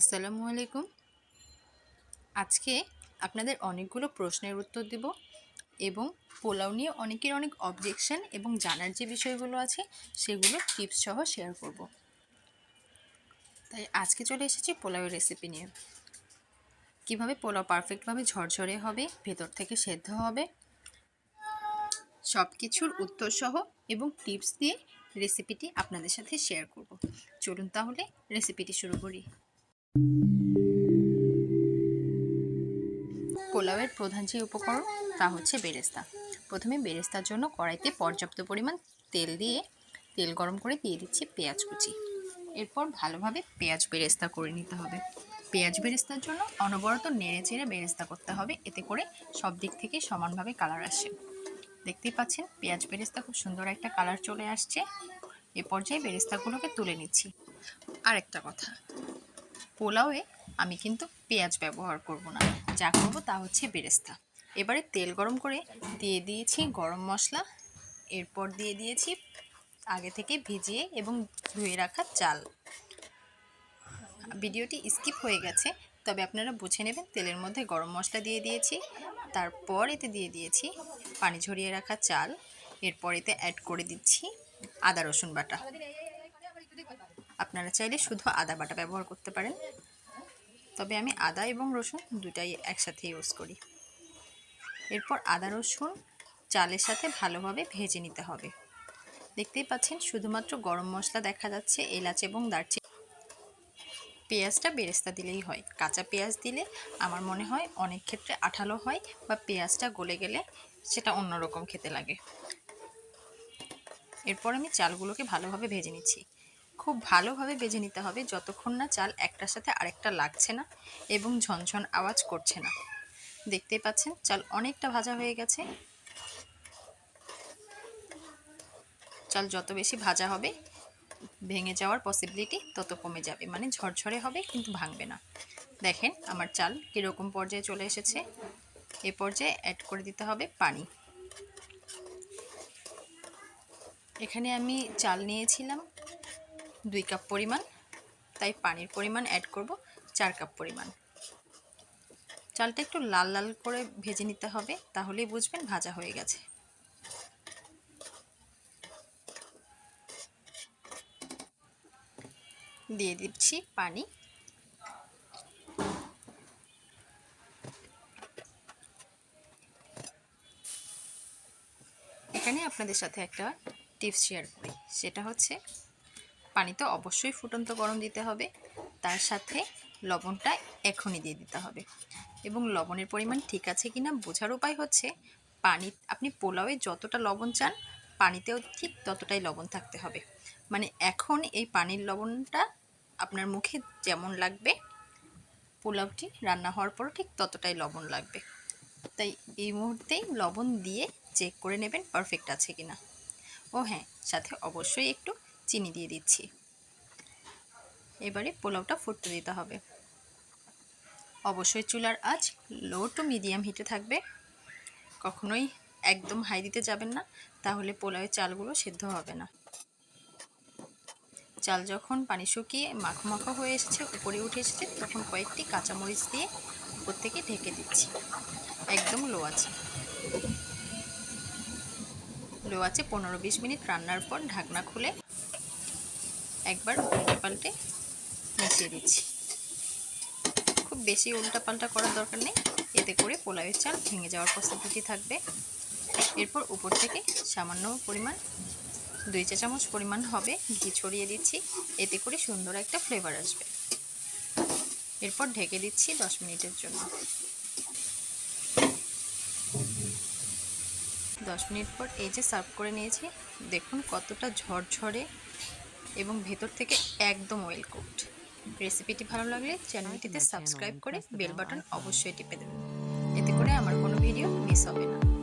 আসসালামু আলাইকুম। আজকে আপনাদের অনেকগুলো প্রশ্নের উত্তর দেব এবং পোলাও নিয়ে অনেকের অনেক অবজেকশন এবং জানার যে বিষয়গুলো আছে, সেগুলো টিপস সহ শেয়ার করব। তাই আজকে চলে এসেছি পোলাওয়ের রেসিপি নিয়ে। কীভাবে পোলাও পারফেক্টভাবে ঝরঝরে হবে, ভেতর থেকে সেদ্ধ হবে সব কিছুর উত্তর সহ এবং টিপস দিয়ে রেসিপিটি আপনাদের সাথে শেয়ার করব। চলুন তাহলে রেসিপিটি শুরু করি। পোলাওয়ের প্রধান যে উপকরণ, তা হচ্ছে বেরেস্তা। প্রথমে বেরেস্তার জন্য কড়াইতে পর্যাপ্ত পরিমাণ তেল দিয়ে, তেল গরম করে দিয়ে দিচ্ছি পেঁয়াজ কুচি। এরপর ভালোভাবে পেঁয়াজ বেরেস্তা করে নিতে হবে। পেঁয়াজ বেরেস্তার জন্য অনবরত নেড়ে চেড়ে বেরেস্তা করতে হবে। এতে করে সব দিক থেকে সমানভাবে কালার আসে। দেখতেই পাচ্ছেন, পেঁয়াজ বেরেস্তা খুব সুন্দর একটা কালার চলে আসছে। এ পর্যায়ে বেরেস্তাগুলোকে তুলে নিচ্ছি। আর একটা কথা পোলাওয়ে আমি কিন্তু পেঁয়াজ ব্যবহার করব না। যা করব তা হচ্ছে বেরেস্তা। এবারে তেল গরম করে দিয়ে দিয়েছি গরম মশলা। এরপর দিয়ে দিয়েছি আগে থেকে ভিজিয়ে এবং ধুয়ে রাখা চাল। ভিডিওটি স্কিপ হয়ে গেছে, তবে আপনারা বুঝে নেবেন তেলের মধ্যে গরম মশলা দিয়ে দিয়েছি। তারপর এতে দিয়ে দিয়েছি পানি ঝরিয়ে রাখা চাল। এরপর এতে অ্যাড করে দিচ্ছি আদা রসুন বাটা। আপনারা চাইলে শুধু আদা বাটা ব্যবহার করতে পারেন। তবে আমি আদা এবং রসুন দুটাই একসাথে ইউজ করি। এরপর আদা, রসুন চালের সাথে ভালোভাবে ভেজে নিতে হবে। দেখতেই পাচ্ছেন শুধুমাত্র গরম মশলা দেখা যাচ্ছে, এলাচ এবং দারচিনি। পেঁয়াজটা বেরেস্তা দিলেই হয়। কাঁচা পেঁয়াজ দিলে আমার মনে হয় অনেক ক্ষেত্রে আঠালো হয় বা পেঁয়াজটা গলে গেলে সেটা অন্যরকম খেতে লাগে। এরপর আমি চালগুলোকে ভালোভাবে ভেজে নিচ্ছি। খুব ভালোভাবে ভেজে নিতে হবে। যতক্ষণ না চাল একটার সাথে আরেকটা লাগছে না এবং ঝনঝন আওয়াজ করছে না। দেখতে পাচ্ছেন, চাল অনেকটা ভাজা হয়ে গেছে। চাল যত বেশি ভাজা হবে, ভেঙে যাওয়ার পসিবিলিটি তত কমে যাবে। মানে ঝরঝরে হবে কিন্তু ভাঙবে না। দেখেন আমার চাল কীরকম পর্যায়ে চলে এসেছে। এ পর্যায়ে অ্যাড করে দিতে হবে পানি। এখানে আমি চাল নিয়েছিলাম দুই কাপ পরিমাণ, তাই পানির পরিমাণ অ্যাড করব চার কাপ পরিমাণ। চালটা একটু লাল লাল করে ভেজে নিতে হবে, তাহলেই বুঝবেন ভাজা হয়ে গেছে। দিয়ে দিচ্ছি পানি। এখানে আপনাদের সাথে একটা টিপস শেয়ার করি, সেটা হচ্ছে পানিতে অবশ্যই ফুটন্ত গরম দিতে হবে। তার সাথে লবণটা এখনই দিয়ে দিতে হবে। এবং লবণের পরিমাণ ঠিক আছে কি না বোঝার উপায় হচ্ছে পানি, আপনি পোলাওয়ে যতটা লবণ চান, পানিতেও ঠিক ততটাই লবণ থাকতে হবে। মানে এখন এই পানির লবণটা আপনার মুখে যেমন লাগবে, পোলাওটি রান্না হওয়ার পরও ঠিক ততটাই লবণ লাগবে। তাই এই মুহূর্তেই লবণ দিয়ে চেক করে নেবেন পারফেক্ট আছে কি না ও হ্যাঁ সাথে অবশ্যই একটু চিনি দিয়ে দিচ্ছি। এবারে পোলাওটা ফুটতে দিতে হবে। অবশ্যই চুলার আঁচ লো টু মিডিয়াম হিটে থাকবে। কখনোই একদম হাই দিতে যাবেন না, তাহলে পোলাওয়ের চালগুলো সেদ্ধ হবে না। চাল যখন পানি শুকিয়ে মাখো মাখো হয়ে এসেছে, উপরে উঠে এসেছে, তখন কয়েকটি কাঁচামরিচ দিয়ে উপর থেকে ঢেকে দিচ্ছি। একদম লো আছে লো আছে পনেরো বিশ মিনিট রান্নার পর ঢাকনা খুলে একবার উল্টে পাল্টে মিশিয়ে দিচ্ছি। খুব বেশি উল্টা পাল্টা করার দরকার নেই। এতে করে পোলাওয়ের চাল ভেঙে যাওয়ার পসিবিলিটি থাকবে। এরপর উপর থেকে সামান্য পরিমাণ, দুই চা চামচ পরিমাণ হবে ঘি ছড়িয়ে দিচ্ছি। এতে করে সুন্দর একটা ফ্লেভার আসবে। এরপর ঢেকে দিচ্ছি দশ মিনিটের জন্য। দশ মিনিট পর এই যে সার্ভ করে নিয়েছি, দেখুন কতটা ঝরঝরে এবং ভেতর থেকে একদম ওয়েল কুকড রেসিপিটি ভালো লাগলে চ্যানেলটিতে সাবস্ক্রাইব করে বেল বাটন অবশ্যই টিপে দেবেন। এতে করে আমার কোনো ভিডিও মিস হবে না।